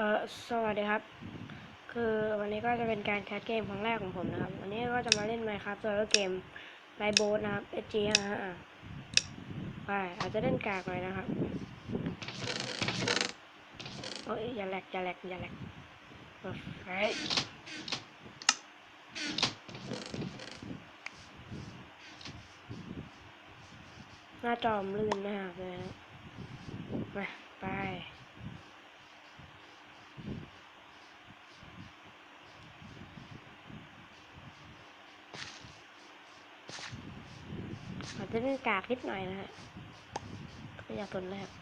ออสวัสดีครับ คือวันนี้ก็จะเป็นการแคสเกมครั้งแรกของผมนะครับ วันนี้ก็จะมาเล่น Minecraft ตัวเกมไลโบสนะครับ SG ฮะอะไปอาจจะเล่นกากหน่อยนะครับโอ้ยอย่าแหลกอย่าแหลกอย่าแหลกเฮ้ยหน้าจอมลื่นมากเลยนะมา จะเป็นกากนิดหน่อยนะฮะไม่อยากทนเลยครับ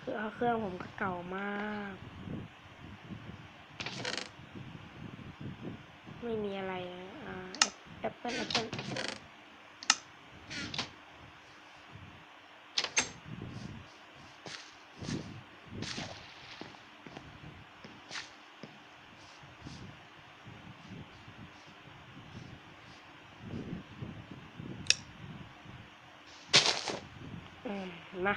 คือเอาเครื่องผมก็เก่ามาก ไม่มีอะไรนะอ่าแอปเปิลแอปเปิล อืมมา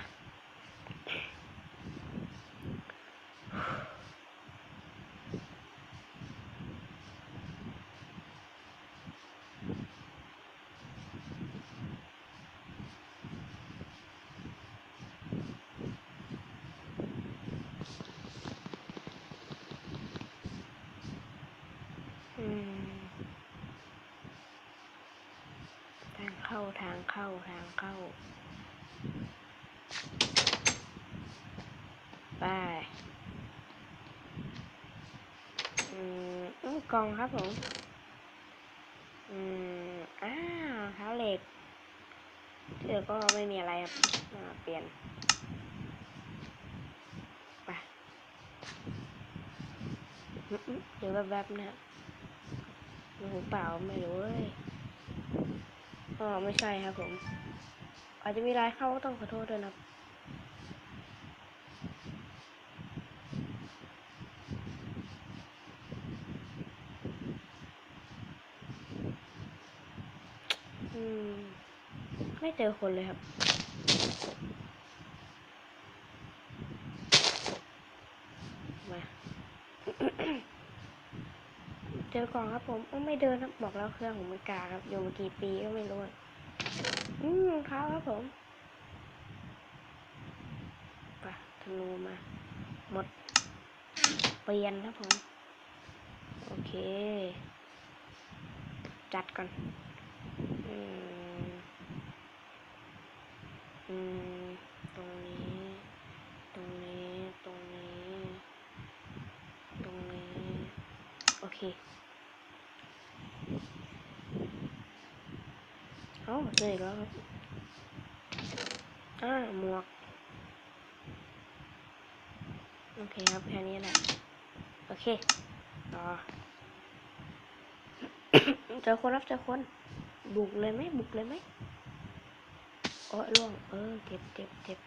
อืมทางเข้าทางเข้าทางเข้า ไปอืมอื้อกล่องครับผม อืม อ้าวเท้าเหล็กเหลือก็ไม่มีอะไรครับเปลี่ยน ไปอื้ออื้อเดี๋ยวแวบๆนะหรือเปล่าไม่รู้เลยอ๋อไม่ใช่ครับผม อาจจะมีรายเข้าก็ต้องขอโทษด้วยนะอืมไม่เจอคนเลยครับ มา เจอกล่องครับผมไม่เดินครับบอกแล้วเครื่องผมมันกากครับอยู่มากี่ปีก็ไม่รู้ อืมรองเท้าครับผมไปธนูมา หมด เปลี่ยนครับผม โอเค จัดก่อน อืม อืม ตรงนี้ ตรงนี้ ตรงนี้ ตรงนี้ โอเค อ้าเจออีกแล้วครับอ่าหมวก โอเคครับแค่นี้แหละ โอเค ต่อ เจอคนรับเจอคน บุกเลยไหมบุกเลยไหมโอ้ยล่วง เออ เจ็บเจ็บเจ็บ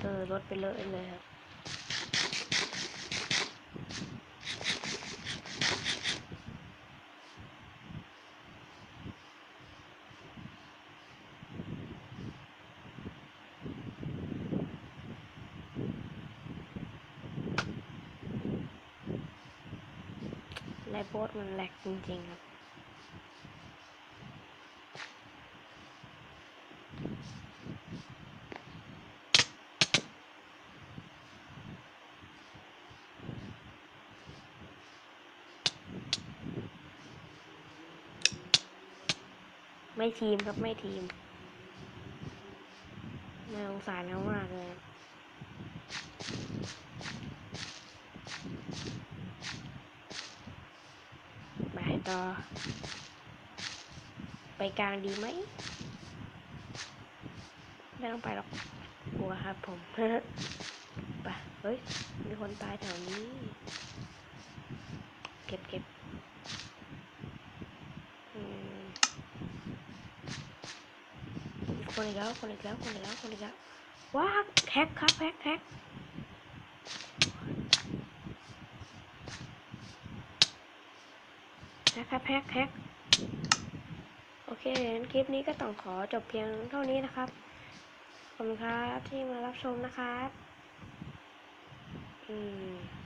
เออรถไปเลยเลยครับ ไลฟ์โบสมันแหลกจริงๆครับไม่ทีมครับ ไม่ทีมน่าสงสารเขามากเลย ต่อ ไปกลางดีไหมไม่ต้องไปหรอกกลัวครับผมไปเฮ้ย มีคนตายแถวนี้ เก็บเก็บคนอีกแล้ว คนอีกแล้ว คนอีกแล้ว คนอีกแล้ว ว้าแฮกครับแฮกแฮกแฮก ครับแฮกแฮกโอเคงั้นคลิปนี้ก็ต้องขอจบเพียงเท่านี้นะครับ ขอบคุณครับที่มารับชมนะครับ อืม